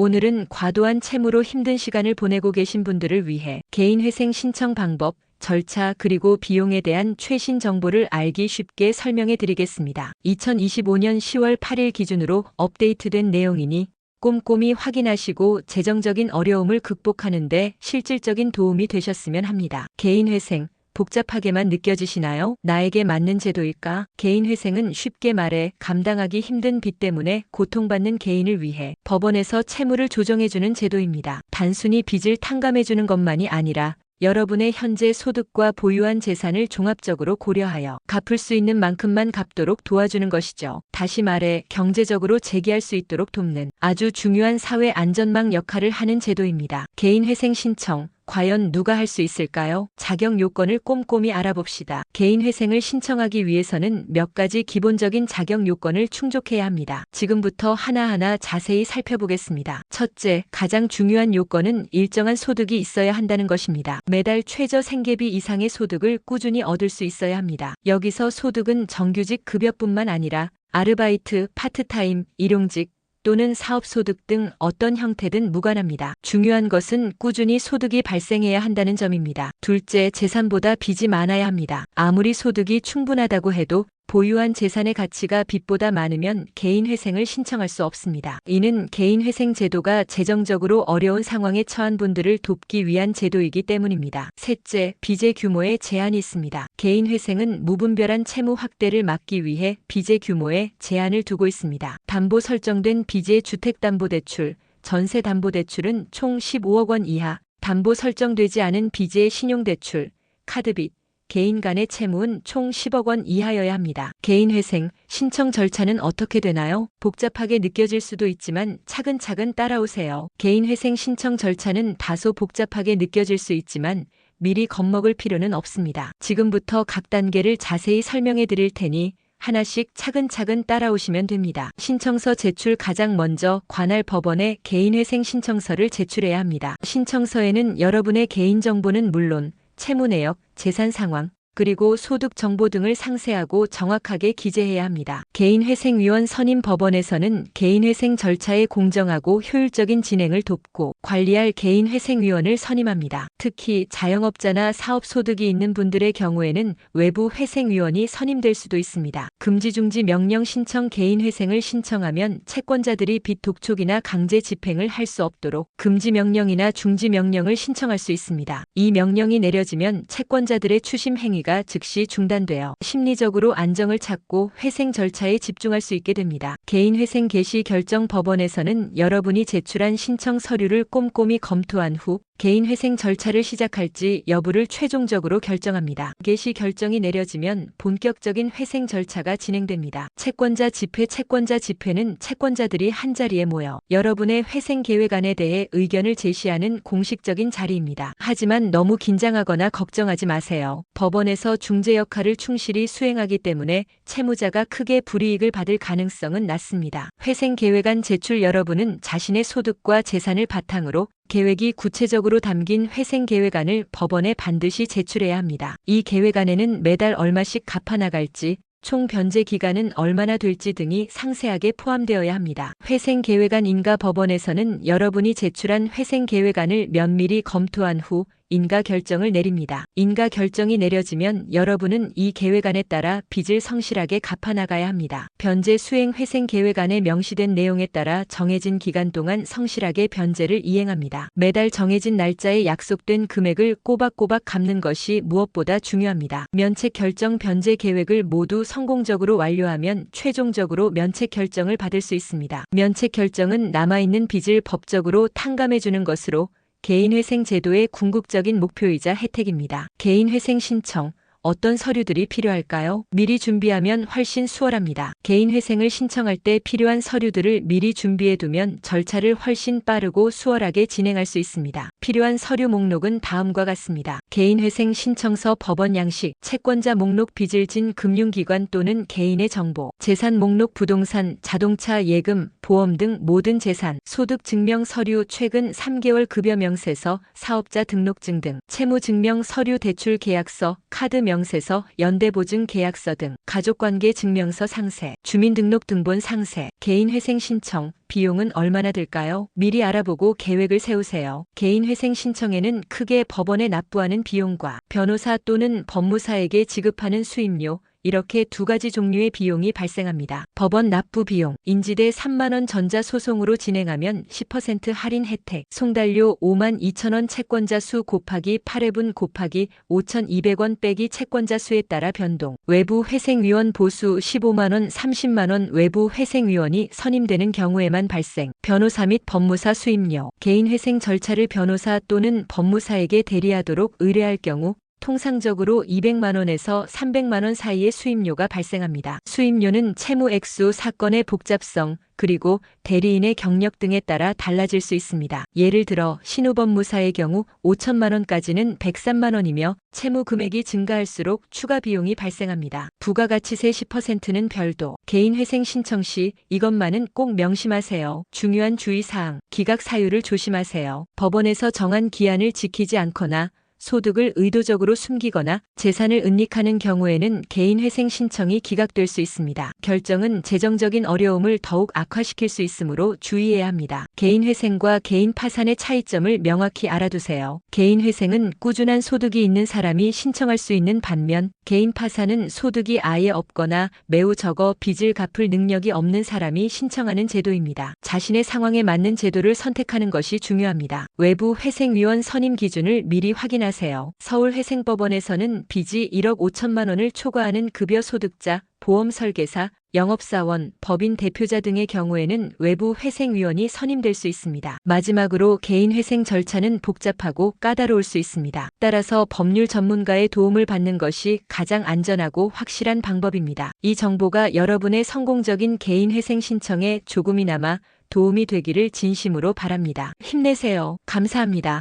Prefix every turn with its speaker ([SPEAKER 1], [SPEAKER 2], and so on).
[SPEAKER 1] 오늘은 과도한 채무로 힘든 시간을 보내고 계신 분들을 위해 개인회생 신청 방법, 절차 그리고 비용에 대한 최신 정보를 알기 쉽게 설명해 드리겠습니다. 2025년 10월 8일 기준으로 업데이트된 내용이니 꼼꼼히 확인하시고 재정적인 어려움을 극복하는데 실질적인 도움이 되셨으면 합니다. 개인회생, 복잡하게만 느껴지시나요? 나에게 맞는 제도일까? 개인회생은 쉽게 말해 감당하기 힘든 빚 때문에 고통받는 개인을 위해 법원에서 채무를 조정해주는 제도입니다. 단순히 빚을 탕감해주는 것만이 아니라 여러분의 현재 소득과 보유한 재산을 종합적으로 고려하여 갚을 수 있는 만큼만 갚도록 도와주는 것이죠. 다시 말해 경제적으로 재기할 수 있도록 돕는 아주 중요한 사회 안전망 역할을 하는 제도입니다. 개인회생 신청 과연 누가 할 수 있을까요? 자격 요건을 꼼꼼히 알아봅시다. 개인 회생을 신청하기 위해서는 몇 가지 기본적인 자격 요건을 충족해야 합니다. 지금부터 하나하나 자세히 살펴보겠습니다. 첫째, 가장 중요한 요건은 일정한 소득이 있어야 한다는 것입니다. 매달 최저 생계비 이상의 소득을 꾸준히 얻을 수 있어야 합니다. 여기서 소득은 정규직 급여뿐만 아니라 아르바이트, 파트타임, 일용직, 또는 사업소득 등 어떤 형태든 무관합니다. 중요한 것은 꾸준히 소득이 발생해야 한다는 점입니다. 둘째, 재산보다 빚이 많아야 합니다. 아무리 소득이 충분하다고 해도 보유한 재산의 가치가 빚보다 많으면 개인회생을 신청할 수 없습니다. 이는 개인회생 제도가 재정적으로 어려운 상황에 처한 분들을 돕기 위한 제도이기 때문입니다. 셋째, 빚의 규모에 제한이 있습니다. 개인회생은 무분별한 채무 확대를 막기 위해 빚의 규모에 제한을 두고 있습니다. 담보 설정된 빚의 주택담보대출, 전세담보대출은 총 15억 원 이하, 담보 설정되지 않은 빚의 신용대출, 카드빚, 개인 간의 채무는 총 10억 원 이하여야 합니다. 개인 회생, 신청 절차는 어떻게 되나요? 복잡하게 느껴질 수도 있지만 차근차근 따라오세요. 개인 회생 신청 절차는 다소 복잡하게 느껴질 수 있지만 미리 겁먹을 필요는 없습니다. 지금부터 각 단계를 자세히 설명해 드릴 테니 하나씩 차근차근 따라오시면 됩니다. 신청서 제출 가장 먼저 관할 법원에 개인회생 신청서를 제출해야 합니다. 신청서에는 여러분의 개인정보는 물론 채무 내역, 재산 상황, 그리고 소득 정보 등을 상세하고 정확하게 기재해야 합니다. 개인회생위원 선임 법원에서는 개인회생 절차의 공정하고 효율적인 진행을 돕고 관리할 개인회생위원을 선임합니다. 특히 자영업자나 사업 소득이 있는 분들의 경우에는 외부 회생위원이 선임될 수도 있습니다. 금지중지 명령 신청 개인회생을 신청하면 채권자들이 빚 독촉이나 강제 집행을 할 수 없도록 금지 명령이나 중지 명령을 신청할 수 있습니다. 이 명령이 내려지면 채권자들의 추심 행위가 즉시 중단되어 심리적으로 안정을 찾고 회생 절차에 집중할 수 있게 됩니다. 개인 회생 개시 결정 법원에서는 여러분이 제출한 신청 서류를 꼼꼼히 검토한 후 개인 회생 절차를 시작할지 여부를 최종적으로 결정합니다. 개시 결정이 내려지면 본격적인 회생 절차가 진행됩니다. 채권자 집회 채권자 집회는 채권자들이 한자리에 모여 여러분의 회생 계획안에 대해 의견을 제시하는 공식적인 자리입니다. 하지만 너무 긴장하거나 걱정하지 마세요. 법원에서 중재 역할을 충실히 수행하기 때문에 채무자가 크게 불이익을 받을 가능성은 낮습니다. 회생 계획안 제출 여러분은 자신의 소득과 재산을 바탕으로 계획이 구체적으로 담긴 회생 계획안을 법원에 반드시 제출해야 합니다. 이 계획안에는 매달 얼마씩 갚아 나갈지, 총 변제 기간은 얼마나 될지 등이 상세하게 포함되어야 합니다. 회생 계획안 인가 법원에서는 여러분이 제출한 회생 계획안을 면밀히 검토한 후 인가 결정을 내립니다. 인가 결정이 내려지면 여러분은 이 계획안에 따라 빚을 성실하게 갚아 나가야 합니다. 변제 수행 회생 계획안에 명시된 내용에 따라 정해진 기간 동안 성실하게 변제를 이행합니다. 매달 정해진 날짜에 약속된 금액을 꼬박꼬박 갚는 것이 무엇보다 중요합니다. 면책 결정 변제 계획을 모두 성공적으로 완료하면 최종적으로 면책 결정을 받을 수 있습니다. 면책 결정은 남아있는 빚을 법적으로 탕감해 주는 것으로 개인회생 제도의 궁극적인 목표이자 혜택입니다. 개인회생 신청, 어떤 서류들이 필요할까요? 미리 준비하면 훨씬 수월합니다. 개인회생을 신청할 때 필요한 서류들을 미리 준비해두면 절차를 훨씬 빠르고 수월하게 진행할 수 있습니다. 필요한 서류 목록은 다음과 같습니다. 개인회생 신청서 법원 양식, 채권자 목록 빚을 진 금융기관 또는 개인의 정보, 재산 목록 부동산, 자동차 예금, 보험 등 모든 재산, 소득 증명 서류 최근 3개월 급여 명세서, 사업자 등록증 등, 채무 증명 서류 대출 계약서, 카드 명세서, 연대보증 계약서 등 가족관계 증명서 상세, 주민등록 등본 상세, 개인회생 신청, 비용은 얼마나 들까요? 미리 알아보고 계획을 세우세요. 개인회생 신청에는 크게 법원에 납부하는 비용과 변호사 또는 법무사에게 지급하는 수임료, 이렇게 두 가지 종류의 비용이 발생합니다. 법원 납부 비용, 인지대 3만원 전자소송으로 진행하면 10% 할인 혜택, 송달료 5만 2천원 채권자 수 곱하기 8회분 곱하기 5,200원 빼기 채권자 수에 따라 변동, 외부 회생위원 보수 15만원 30만원 외부 회생위원이 선임되는 경우에만 발생, 변호사 및 법무사 수임료, 개인회생 절차를 변호사 또는 법무사에게 대리하도록 의뢰할 경우 통상적으로 200만 원에서 300만 원 사이의 수임료가 발생합니다. 수임료는 채무 액수, 사건의 복잡성, 그리고 대리인의 경력 등에 따라 달라질 수 있습니다. 예를 들어 신우법무사의 경우 5천만 원까지는 103만 원이며 채무 금액이 증가할수록 추가 비용이 발생합니다. 부가가치세 10%는 별도. 개인회생 신청 시 이것만은 꼭 명심하세요. 중요한 주의사항, 기각 사유를 조심하세요. 법원에서 정한 기한을 지키지 않거나 소득을 의도적으로 숨기거나 재산을 은닉하는 경우에는 개인회생 신청이 기각될 수 있습니다. 결정은 재정적인 어려움을 더욱 악화시킬 수 있으므로 주의해야 합니다. 개인회생과 개인 파산의 차이점을 명확히 알아두세요. 개인회생은 꾸준한 소득이 있는 사람이 신청할 수 있는 반면 개인 파산은 소득이 아예 없거나 매우 적어 빚을 갚을 능력이 없는 사람이 신청하는 제도입니다. 자신의 상황에 맞는 제도를 선택하는 것이 중요합니다. 외부 회생위원 선임 기준을 미리 확인하세요. 서울회생법원에서는 빚이 1억 5천만 원을 초과하는 급여 소득자, 보험 설계사, 영업사원, 법인 대표자 등의 경우에는 외부 회생위원이 선임될 수 있습니다. 마지막으로 개인 회생 절차는 복잡하고 까다로울 수 있습니다. 따라서 법률 전문가의 도움을 받는 것이 가장 안전하고 확실한 방법입니다. 이 정보가 여러분의 성공적인 개인 회생 신청에 조금이나마 도움이 되기를 진심으로 바랍니다. 힘내세요. 감사합니다.